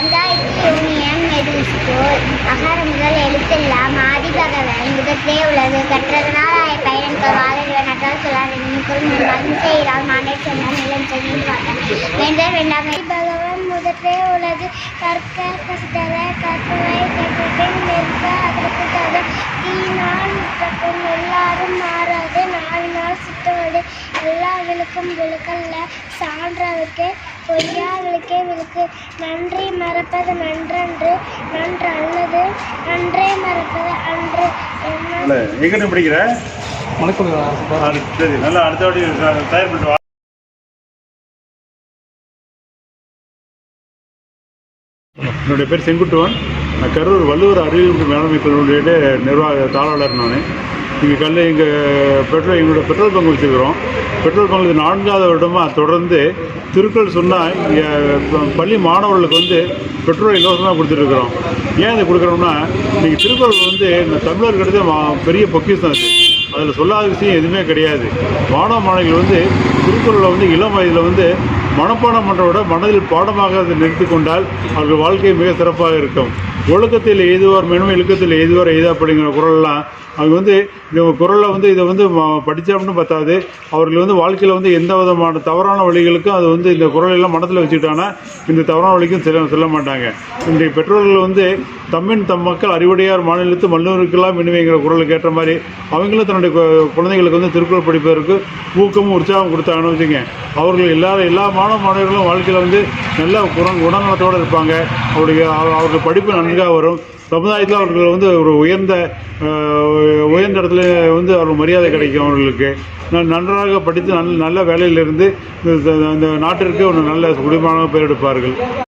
Union middle school அகர முதல் எழுத்தெல்லாம் ஆதிபகவன் முகத்தே உள்ளது கற்றதனால் ஆய பயனென்ப வாழறிவ நட்டால் சொல்லாத நினைக்குள் மண் செய்தால் மாண்டே சொன்னால் நிலம் செய்யும் பார்த்தேன் வேண்டாம் பகவன் முதற்றே உள்ளது கற்க கசிதர கற்பவை கற்றபின் நிற்க அதற்கு தக தீனால் முற்றக்கும் எல்லாரும் மாறாது நாலு நாள் சுத்தோடு எல்லா விழுக்கும் விழுக்கல்ல சான்றவர்க்கே பொய்யா விழுக்கே நன்றி மறப்பது நன்றன்று நன்று அல்லது நன்றே மறப்பது அன்று. எங்கிட்ட படிக்கிற? சரி நல்லா அடுத்த வாட்டி தயார் பண்ணிட்டு வா. என்னுடைய பேர் செங்குட்டுவன். நான் கரூர் வள்ளுவர் அறிவியல் மேலாண்மை கல்லூரியோட நிர்வாக தாளாளர் நான். இங்கே கல்ல இங்கே பெட்ரோல் எங்களோட பெட்ரோல் பங்க் வச்சுருக்கிறோம். பெட்ரோல் பங்க் இது நான்காவது வருடமாக தொடர்ந்து திருக்குறள் சொன்னால் இங்கே பள்ளி மாணவர்களுக்கு வந்து பெட்ரோல் இலவசமாக கொடுத்துட்ருக்குறோம் ஏன் இதை கொடுக்குறோம்னா இன்றைக்கி திருக்குறள் வந்து இந்த தமிழர்கிட்ட மா- பெரிய பொக்கிஷம் அது. அதில் சொல்லாத விஷயம் எதுவுமே கிடையாது. மாணவ மாணவிகள் வந்து திருக்குறளை வந்து இளம் வயதில் வந்து மனப்பாடம் பண்ணுறவிட மனதில் பாடமாக அதை நிறுத்தி கொண்டால் அவர்கள் வாழ்க்கை மிக சிறப்பாக இருக்கும். ஒழுக்கத்தில் எய்துவார் மேலும் இழுக்கத்தில் எய்துவார் எய்தா அப்படிங்கிற குரல்லாம். அவங்க வந்து இந்த குரலை வந்து இதை வந்து படித்தோம்னு பார்த்தாது. பத்தாது அவர்கள் வந்து வாழ்க்கையில் வந்து எந்த விதமான தவறான வழிகளுக்கும் அது வந்து இந்த குரலெல்லாம் மனத்தில் வச்சுக்கிட்டாங்கன்னா இந்த தவறான வழிக்கும் செல்ல செல்ல மாட்டாங்க. இன்றைய பெற்றோர்கள் வந்து தம்மின் தம் மக்கள் அறிவுடையார் மாநிலத்து மல்லூருக்கெல்லாம் இனிமைங்கிற குரலுக்கு ஏற்ற மாதிரி அவங்களும் தன்னுடைய கு- குழந்தைகளுக்கு வந்து திருக்குறள் படிப்பதற்கு ஊக்கமும் உற்சாகம் கொடுத்தாங்கன்னு வச்சுங்க அவர்கள் எல்லா எல்லா மாணவ மாணவர்களும் வாழ்க்கையில் வந்து நல்ல குண குணநலத்தோடு இருப்பாங்க. அவருடைய அவ- அவர்கள் படிப்பு நன்றாக வரும். சமுதாயத்தில் அவர்கள் வந்து ஒரு உயர்ந்த உயர்ந்த இடத்துல வந்து அவர் மரியாதை கிடைக்கும் அவர்களுக்கு. ந- நன்றாக படித்து நல்ல நல்ல வேலையிலிருந்து இந்த இந்த நாட்டிற்கு ஒரு நல்ல குடிமகனாக பேர் எடுப்பார்கள்.